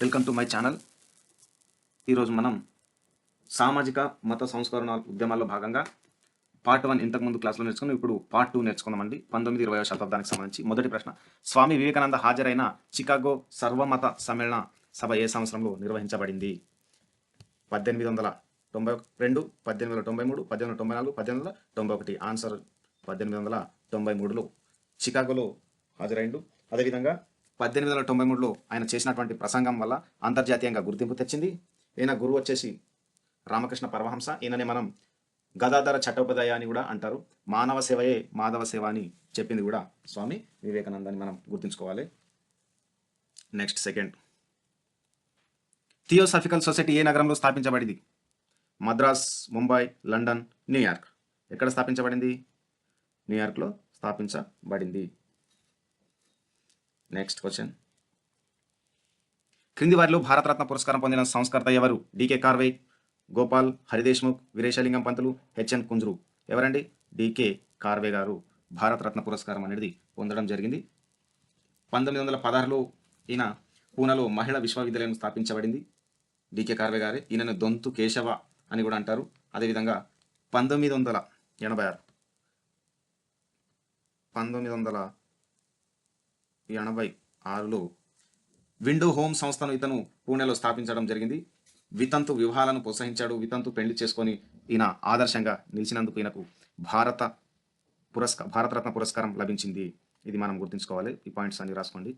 Welcome to my channel ఈరోజు మనం సామాజిక మత సంస్కరణ ఉద్యమాల్లో భాగంగా పార్ట్ వన్ ఇంతకుముందు క్లాస్లో నేర్చుకున్నాం ఇప్పుడు పార్ట్ టూ నేర్చుకుందామండి. పంతొమ్మిది ఇరవై శతాబ్దానికి సంబంధించి మొదటి ప్రశ్న. స్వామి వివేకానంద హాజరైన చికాగో సర్వమత సమ్మేళన సభ ఏ సంవత్సరంలో నిర్వహించబడింది? పద్దెనిమిది వందల తొంభై రెండు పద్దెనిమిది వందల తొంభై మూడు పద్దెనిమిది వందల తొంభై నాలుగు పద్దెనిమిది వందల తొంభై ఒకటి. ఆన్సర్ పద్దెనిమిది వందల తొంభై మూడులో చికాగోలో హాజరైండు. అదేవిధంగా పద్దెనిమిది వందల తొంభై మూడులో ఆయన చేసినటువంటి ప్రసంగం వల్ల అంతర్జాతీయంగా గుర్తింపు తెచ్చింది. ఈయన గురువు వచ్చేసి రామకృష్ణ పరమహంస. ఈయననే మనం గదాధర చట్టోపాధ్యాయ అని కూడా అంటారు. మానవ సేవయే మాధవ సేవ అని చెప్పింది కూడా స్వామి వివేకానందని మనం గుర్తుంచుకోవాలి. Next second. థియోసాఫికల్ సొసైటీ ఏ నగరంలో స్థాపించబడింది? Madras Mumbai London New York. ఎక్కడ స్థాపించబడింది? న్యూయార్క్లో స్థాపించబడింది. నెక్స్ట్ క్వశ్చన్ క్రింది వారిలో భారతరత్న పురస్కారం పొందిన సంస్కర్త ఎవరు? D K Karve Gopal Hari Deshmukh Veeresalingam Pantulu H N Kunzru. ఎవరండి? డికే కార్వే గారు భారతరత్న పురస్కారం అనేది పొందడం జరిగింది. పంతొమ్మిది వందల పదహారులో ఈయన పూణెలో మహిళా విశ్వవిద్యాలయం స్థాపించబడింది. డికే కార్వే గారే. ఈయనను దొంతు కేశవ అని కూడా అంటారు. అదేవిధంగా పంతొమ్మిది వందల ఎనభై ఆరు పంతొమ్మిది వందల ఎనభై ఆరులో విండో హోమ్ సంస్థను ఇతను పూణెలో స్థాపించడం జరిగింది. వితంతు వివాహాలను ప్రోత్సహించాడు. వితంతు పెళ్ళి చేసుకొని ఈయన ఆదర్శంగా నిలిచినందుకు ఈయనకు భారత పురస్క భారతరత్న పురస్కారం లభించింది. ఇది మనం గుర్తుంచుకోవాలి. ఈ పాయింట్స్ అన్ని రాసుకోండి.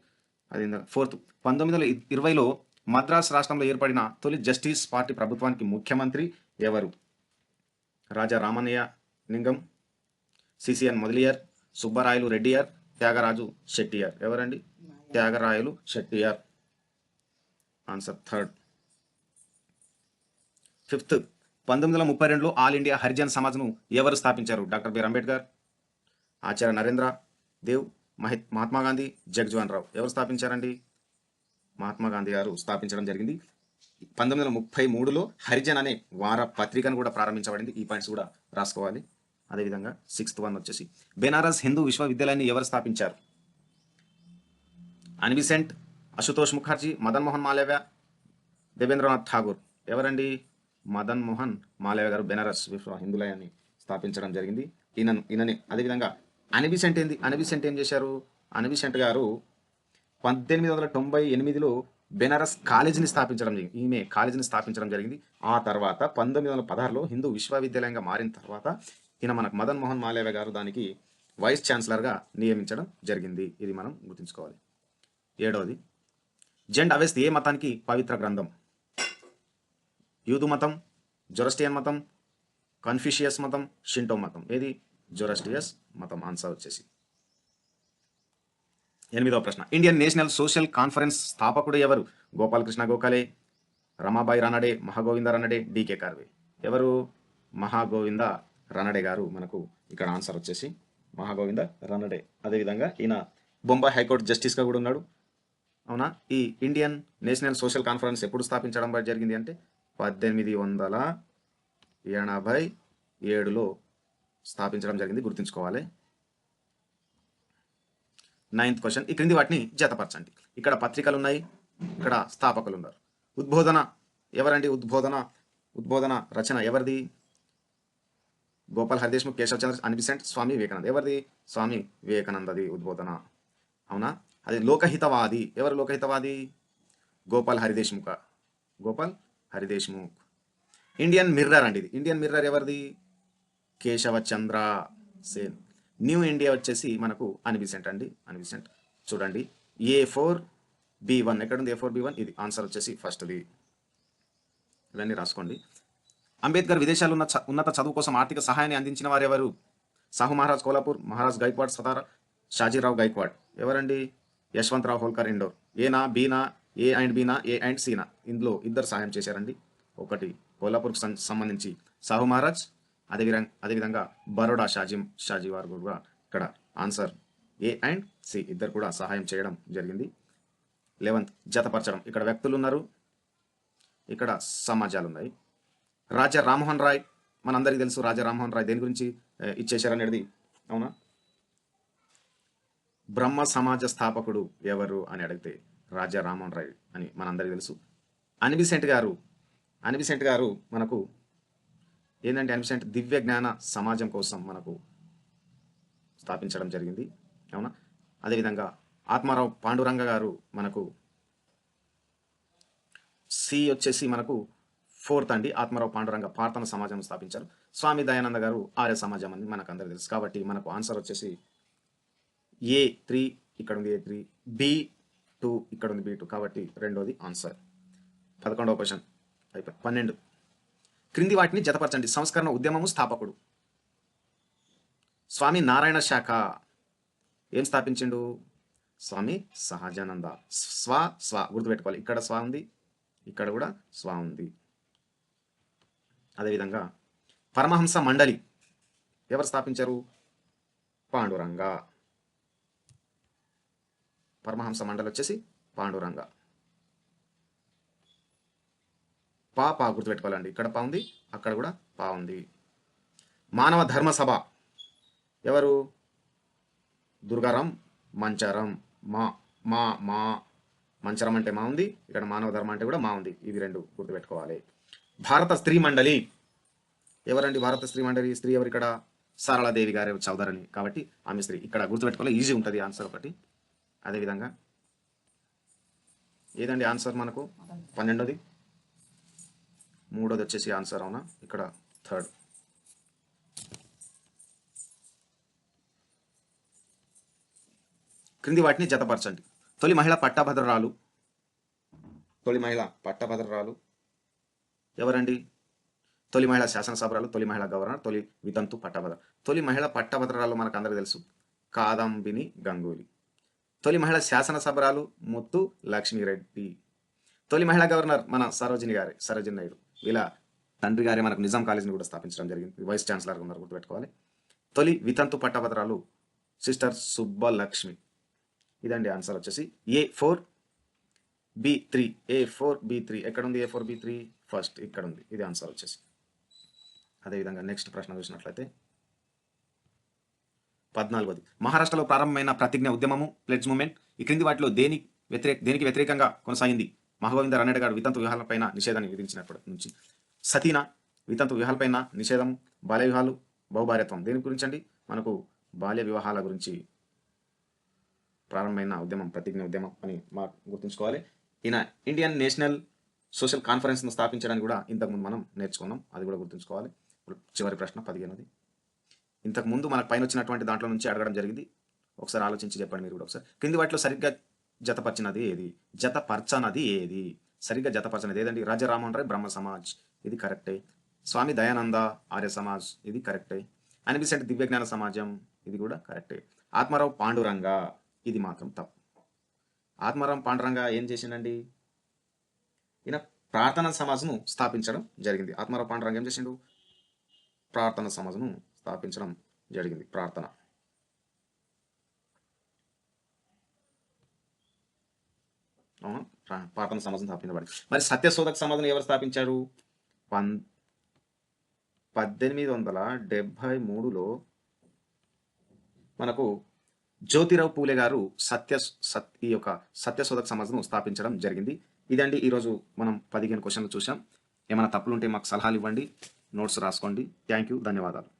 అది ఫోర్త్ పంతొమ్మిది వందల ఇరవైలో మద్రాస్ రాష్ట్రంలో ఏర్పడిన తొలి జస్టిస్ పార్టీ ప్రభుత్వానికి ముఖ్యమంత్రి ఎవరు? రాజా రామన్నయ్య లింగం సిసిఎన్ మొదలియర్ సుబ్బరాయలు రెడ్డియర్ త్యాగరాజు షెట్టియార్. ఎవరండి? Tyagarayalu Chettiar. Answer third. Fifth. పంతొమ్మిది వందల ముప్పై రెండులో ఆల్ ఇండియా హరిజన్ సమాజ్ను ఎవరు స్థాపించారు? Doctor B R Ambedkar Acharya Narendra Dev Mahi Mahatma Gandhi Jagjivan Rao. ఎవరు స్థాపించారండి? మహాత్మా గాంధీ గారు స్థాపించడం జరిగింది. పంతొమ్మిది వందల ముప్పై మూడులో హరిజన్ అనే వార పత్రికను కూడా ప్రారంభించబడింది. ఈ పాయింట్స్ కూడా రాసుకోవాలి. అదేవిధంగా సిక్స్త్ వన్ వచ్చేసి. బెనారస్ హిందూ విశ్వవిద్యాలయాన్ని ఎవరు స్థాపించారు? అన్విసెంట్ అశుతోష్ ముఖర్జీ మదన్ మోహన్ మాలవ్య దేవేంద్రనాథ్ ఠాగూర్. ఎవరండి? మదన్ మోహన్ మాలవ్య గారు బెనారస్ విశ్వ హిందులయాన్ని స్థాపించడం జరిగింది. ఈయనను ఈయనని అదేవిధంగా అనిబిసెంట్ ఏంది? అనిబిసెంట్ ఏం చేశారు? అనిబిసెంట్ గారు పద్దెనిమిది వందల తొంభై ఎనిమిదిలో బెనారస్ కాలేజీని స్థాపించడం జరిగింది. ఈమె కాలేజీని స్థాపించడం జరిగింది. ఆ తర్వాత పంతొమ్మిది వందల పదహారులో హిందూ విశ్వవిద్యాలయంగా మారిన తర్వాత ఈయన మనకు మదన్ మోహన్ మాలేవ గారు దానికి వైస్ ఛాన్సలర్గా నియమించడం జరిగింది. ఇది మనం గుర్తుంచుకోవాలి. ఏడవది. జెండ్ అవేస్ ఏ మతానికి పవిత్ర గ్రంథం? యూదు మతం జొరస్టియన్ మతం కన్ఫ్యూషియస్ మతం షింటో మతం. ఏది? జొరస్టియస్ మతం. ఆన్సర్ వచ్చేసి ఎనిమిదవ ప్రశ్న. ఇండియన్ నేషనల్ సోషల్ కాన్ఫరెన్స్ స్థాపకుడు ఎవరు? Gopalakrishna Gokhale Ramabai Ranade Mahagovinda Ranade D K Karve. ఎవరు? మహాగోవింద రనడే గారు మనకు ఇక్కడ ఆన్సర్ వచ్చేసి మహాగోవింద రనడే అదేవిధంగా ఈయన బొంబాయి హైకోర్టు జస్టిస్గా కూడా ఉన్నాడు. అవునా? ఈ ఇండియన్ నేషనల్ సోషల్ కాన్ఫరెన్స్ ఎప్పుడు స్థాపించడం జరిగింది అంటే పద్దెనిమిది వందల ఎనభై ఏడులో స్థాపించడం జరిగింది. గుర్తుంచుకోవాలి. Ninth question. ఈ క్రింది వాటిని జతపరచండి. ఇక్కడ పత్రికలు ఉన్నాయి ఇక్కడ స్థాపకులు ఉన్నారు ఉద్బోధన ఎవరండి? ఉద్బోధన ఉద్బోధన రచన ఎవరిది? Gopal Haridesmukh Keshavachandra Annie Besant Swami Vivekananda. ఎవరిది? స్వామి వివేకానందది ఉద్బోధన. అవునా? అది లోకహితవాది. ఎవరు లోకహితవాది? గోపాల్ హరిదేశ్ముఖ. గోపాల్ హరిదేశ్ముఖ్. ఇండియన్ మిర్రర్ అండి ఇది. ఇండియన్ మిర్రర్ ఎవరిది? కేశవచంద్ర సేన్. న్యూ ఇండియా వచ్చేసి మనకు అనిపిసెంట్ అండి. అనిపిసెంట్ చూడండి. A four B one. ఎక్కడుంది? A four B one? ఇది. ఆన్సర్ వచ్చేసి ఫస్ట్ది. ఇవన్నీ రాసుకోండి. అంబేద్కర్ విదేశాలు ఉన్న చ- ఉన్నత చదువు కోసం ఆర్థిక సహాయాన్ని అందించిన వారు ఎవరు? సాహు మహారాజ్ కోలాపూర్ మహారాజ్ గైక్వాడ్ సతారా షాజీరావు గైక్వాడ్. ఎవరండి? యశ్వంతరావు హోల్కర్ ఇండోర్. ఏనా బీనా ఏ అండ్ బీనా ఏ అండ్ సీనా? ఇందులో ఇద్దరు సహాయం చేశారండి. ఒకటి కోల్హాపూర్కి సం- సంబంధించి సాహు మహారాజ్ అదేవిధంగా అదేవిధంగా బరోడా షాజీ షాజీ వారు కూడా ఇక్కడ ఆన్సర్ ఏ అండ్ సి ఇద్దరు కూడా సహాయం చేయడం జరిగింది. లెవెంత్ జతపరచడం. ఇక్కడ వ్యక్తులు ఉన్నారు ఇక్కడ సమాజాలు ఉన్నాయి రాజా రామ్మోహన్ రాయ్ మనందరికీ తెలుసు రాజా రామ్మోహన్ రాయ్ దేని గురించి ఇచ్చేశారనేది. అవునా? బ్రహ్మ సమాజ స్థాపకుడు ఎవరు అని అడిగితే రాజా రామోహన్ రాయ్ అని మనందరికీ తెలుసు. అనిబిసెంట్ గారు అనిబిసెంట్ గారు మనకు ఏంటంటే అనిబిసెంట్ దివ్య జ్ఞాన సమాజం కోసం మనకు స్థాపించడం జరిగింది. అవునా? అదేవిధంగా ఆత్మారావు పాండురంగ గారు మనకు సి వచ్చేసి మనకు ఫోర్త్ అండి ఆత్మారావు పాండురంగ ప్రార్థన సమాజం స్థాపించారు. స్వామి దయానంద గారు ఆర్య సమాజం అని మనకు అందరికీ తెలుసు. కాబట్టి మనకు ఆన్సర్ వచ్చేసి ఏ త్రీ ఇక్కడ ఉంది ఏ త్రీ బి టూ ఇక్కడ ఉంది బి టూ. కాబట్టి రెండోది ఆన్సర్. పదకొండవ క్వశ్చన్ అయిపోయి పన్నెండు. క్రింది వాటిని జతపరచండి. సంస్కరణ ఉద్యమము స్థాపకుడు. స్వామి నారాయణ శాఖ ఏం స్థాపించిండు? స్వామి సహజానంద. స్వ స్వ గుర్తుపెట్టుకోవాలి. ఇక్కడ స్వ ఉంది ఇక్కడ కూడా స్వ ఉంది. అదేవిధంగా పరమహంస మండలి ఎవరు స్థాపించారు? పాండురంగ. పరమహంస మండలి వచ్చేసి పాండురంగ. పా పా గుర్తుపెట్టుకోవాలండి. ఇక్కడ పా ఉంది అక్కడ కూడా పా ఉంది. మానవ ధర్మ సభ ఎవరు? దుర్గారాం మంచరం. మా మా మా. మంచరం అంటే మా ఉంది ఇక్కడ మానవ ధర్మ అంటే కూడా మా ఉంది. ఇవి రెండు గుర్తుపెట్టుకోవాలి. భారత స్త్రీ మండలి ఎవరండి భారత స్త్రీ మండలి స్త్రీ ఎవరు ఇక్కడ సరళాదేవి గారు చౌదరని. కాబట్టి ఆమె స్త్రీ. ఇక్కడ గుర్తుపెట్టుకోవాలి ఈజీ ఉంటుంది ఆన్సర్ ఒకటి. అదేవిధంగా ఏదండి ఆన్సర్ మనకు? పన్నెండోది. మూడోది వచ్చేసి ఆన్సర్ అవునా? ఇక్కడ థర్డ్. క్రింది వాటిని జతపరచండి. తొలి మహిళ పట్టభద్రరాలు. తొలి మహిళ పట్టభద్రరాలు. ఎవరండి? తొలి మహిళ శాసనసభరాలు తొలి మహిళ గవర్నర్ తొలి వితంతు పట్టభద్ర. తొలి మహిళ పట్టభద్రాలు మనకు అందరికీ తెలుసు. కాదంబిని గంగూలీ. తొలి మహిళ శాసనసభరాలు ముత్తు లక్ష్మీరెడ్డి. తొలి మహిళా గవర్నర్ మన సరోజిని గారి సరోజిని నాయుడు. వీళ్ళ తండ్రి గారి మనకు నిజాం కాలేజీని కూడా స్థాపించడం జరిగింది. వైస్ ఛాన్సలర్గా ఉన్నారు గుర్తుపెట్టుకోవాలి. తొలి వితంతు పట్టభద్రాలు సిస్టర్ సుబ్బలక్ష్మి. ఇదండి ఆన్సర్ వచ్చేసి A four B three. A four B three. ఎక్కడుంది A four B three? First ఇక్కడ ఉంది ఇది ఆన్సర్ వచ్చేసి. అదేవిధంగా నెక్స్ట్ ప్రశ్న చూసినట్లయితే పద్నాలుగోది. మహారాష్ట్రలో ప్రారంభమైన ప్రతిజ్ఞ ఉద్యమము ప్లెడ్జ్ మూమెంట్ ఈ క్రింది వాటిలో దేని వ్యతిరేక దేనికి వ్యతిరేకంగా కొనసాగింది? మహగోవింద రన్నెడ్ గారు వితంతు వ్యూహాలపైన నిషేధాన్ని విధించినప్పటి నుంచి. సతీన వితంతు వ్యూహాలపైన నిషేధం బాల్య వివాహాలు బహుభార్యత్వం దేని గురించి అండి మనకు బాల్య వివాహాల గురించి ప్రారంభమైన ఉద్యమం ప్రతిజ్ఞ ఉద్యమం అని మా గుర్తుంచుకోవాలి. ఈయన ఇండియన్ నేషనల్ సోషల్ కాన్ఫరెన్స్ను స్థాపించడానికి కూడా ఇంతకుముందు మనం నేర్చుకున్నాం. అది కూడా గుర్తుంచుకోవాలి. ఇప్పుడు చివరి ప్రశ్న పదిహేనది. ఇంతకుముందు మనకు పైన వచ్చినటువంటి దాంట్లో నుంచి అడగడం జరిగింది. ఒకసారి ఆలోచించి చెప్పండి మీరు కూడా ఒకసారి. కింది వాటిలో సరిగ్గా జతపరిచినది ఏది? జతపరచనది ఏది? సరిగ్గా జతపరచనది ఏదండి? రాజా రాయ్ బ్రహ్మ సమాజ్. ఇది కరెక్టే. స్వామి దయానంద ఆర్య సమాజ్. ఇది కరెక్టే. అనిపిసెంట్ దివ్యజ్ఞాన సమాజం. ఇది కూడా కరెక్టే. ఆత్మారావు పాండురంగ. ఇది మాత్రం తప్పు. ఆత్మారాం పాండురంగ ఏం చేసిండండి? ఈయన ప్రార్థన సమాజ్ను స్థాపించడం జరిగింది. ఆత్మారావు పాండురంగ ఏం చేసిండు? ప్రార్థన సమాజ్ను స్థాపించడం జరిగింది. ప్రార్థన. అవునా? ప్రార్థన సమాజం స్థాపించబడింది. మరి సత్యశోధక సమాజం ఎవరు స్థాపించారు? పన్ పద్దెనిమిది వందల డెబ్భై మూడులో మనకు జ్యోతిరావు పూలే గారు సత్య సత్ ఈ యొక్క సత్యశోధక సమాజం స్థాపించడం జరిగింది. ఇదండి ఈరోజు మనం పదిహేను క్వశ్చన్లు చూసాం ఏమైనా తప్పులు ఉంటే మాకు సలహాలు ఇవ్వండి నోట్స్ రాసుకోండి. థ్యాంక్ యూ ధన్యవాదాలు.